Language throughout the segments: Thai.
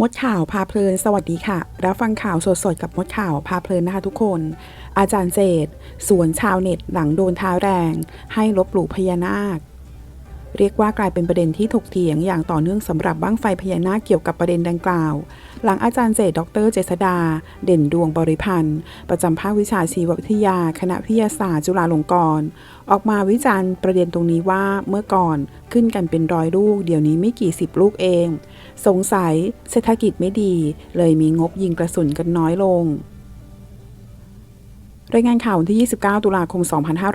มดข่าวพาเพลิน สวัสดีค่ะ รับฟังข่าวสดๆ กับมดข่าวพาเพลินนะคะทุกคน อาจารย์เจตสวนชาวเน็ตหลังโดนท้าแรง ให้ลบหลู่พญานาค เรียกว่ากลายเป็นประเด็นที่ถกเถียงอย่างต่อเนื่องสำหรับบ้างไฟพญานาคเกี่ยวกับประเด็นดังกล่าว หลังอาจารย์เจตดรเจษดา เด่นดวงบริพันธ์ ประจำภาควิชาชีววิทยา คณะวิทยาศาสตร์จุฬาลงกรณ์ออกมาวิจารณ์ประเด็นตรงนี้ว่าเมื่อก่อนขึ้นกันเป็นร้อยลูก เดี๋ยวนี้ไม่กี่สิบลูกเอง สงสัยเศรษฐกิจไม่ดี เลยมีงบยิงกระสุนกันน้อยลง รายงานข่าววันที่ 29 ตุลาคม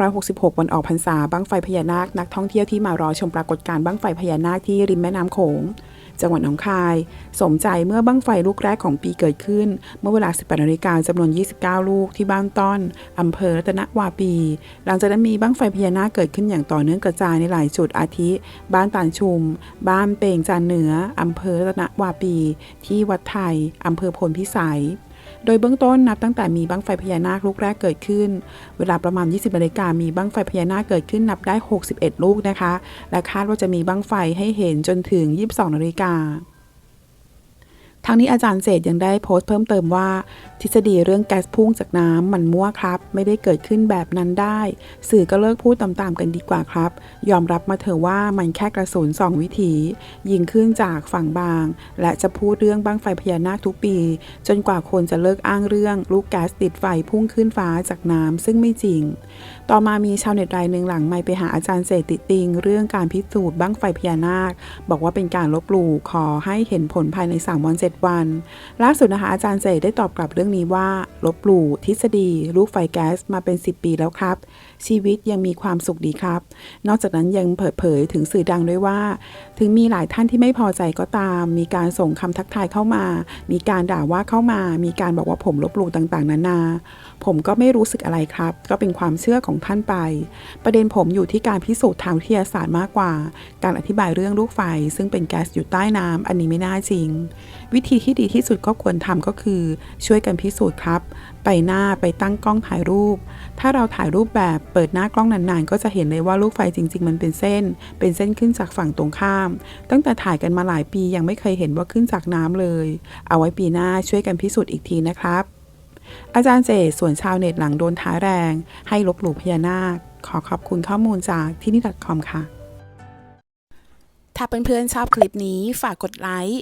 2566 วันออกพรรษาบั้งไฟพญานาค นักท่องเที่ยวที่มารอชมปรากฏการณ์บั้งไฟพญานาคที่ริมแม่น้ำโขง จังหวัดหนองคาย สมใจเมื่อบั้งไฟลูกแรกของปีเกิดขึ้น เมื่อเวลา 18นาฬิกาจำนวน 29 ลูกที่บ้านต้อนอำเภอรัตนวาปี หลังจากนั้นมีบั้งไฟพญานาคเกิดขึ้นอย่างต่อเนื่องกระจายในหลายจุดอาทิ บ้านตานชุม บ้านเปงจานเหนืออำเภอรัตนวาปี ที่วัดไทยอำเภอพลพิสัย โดยเบื้องต้นนับตั้งแต่มีบั้งไฟพญานาคลูกแรกเกิดขึ้น เวลาประมาณ 20นาฬิกามีบั้งไฟพญานาคเกิดขึ้นนับได้ 61 ลูกนะคะ และคาดว่าจะมีบั้งไฟให้เห็นจนถึง 22นาฬิกา ทั้งนี้อาจารย์เศษยังได้โพสต์เพิ่มเติมว่า ทฤษฎีเรื่องแก๊สพุ่งจากน้ำมันมั่วครับ ไม่ได้เกิดขึ้นแบบนั้นได้ สื่อก็เลิกพูดตามๆกันดีกว่าครับ ยอมรับมาเถอะว่ามันแค่กระสุนสองวิถี ยิงขึ้นจากฝั่งบาง และจะพูดเรื่องบ้างไฟพญานาคทุกปี จนกว่าคนจะเลิกอ้างเรื่อง ลูกแก๊สติดไฟพุ่งขึ้นฟ้าจากน้ำซึ่งไม่จริง ต่อมามีชาวเน็ตรายหนึ่งหลังไม่ไปหาอาจารย์เศษติติง เรื่องการพิสูจน์บ้างไฟพญานาค บอกว่าเป็นการลบหลู่ขอให้เห็นผลภายใน3วันเสร7 วัน ล่าสุดนะคะอาจารย์เศรษฐได้ตอบกลับเรื่องนี้ว่า ลบหลู่ทฤษฎี ลูกไฟแก๊สมาเป็น 10 ปีแล้วครับ ชีวิตยังมีความสุขดีครับ นอกจากนั้นยังเปิดเผยถึงสื่อดังด้วยว่า ถึงมีหลายท่านที่ไม่พอใจก็ตาม มีการส่งคำทักทายเข้ามา มีการด่าว่าเข้ามา มีการบอกว่าผมลบหลู่ต่างๆ นานา ผมก็ไม่รู้สึกอะไรครับ ก็เป็นความเชื่อของท่านไป ประเด็นผมอยู่ที่การพิสูจน์ทางวิทยาศาสตร์มากกว่า การอธิบายเรื่องลูกไฟ ซึ่งเป็นแก๊สอยู่ใต้น้ำอันนี้ไม่น่าจริงวิธีที่ดีที่สุดก็ควรทำก็คือ ช่วยกันพิสูจน์ครับ ไปหน้าไปตั้งกล้องถ่ายรูป ถ้าเราถ่ายรูปแบบเปิดหน้ากล้องนานๆ ก็จะเห็นเลยว่าลูกไฟจริง ๆ มันเป็นเส้น เป็นเส้นขึ้นจากฝั่งตรงข้าม ตั้งแต่ถ่ายกันมาหลายปียังไม่เคยเห็นว่าขึ้นจากน้ำเลย เอาไว้ปีหน้าช่วยกันพิสูจน์อีกทีนะครับอาจารย์เจส่วนชาวเน็ตหลังโดนท้าแรง ให้ลบหลู่พญานาค ขอขอบคุณข้อมูลจากที่นี่ .com ค่ะ ถ้าเพื่อนๆชอบคลิปนี้ฝากกดไลค์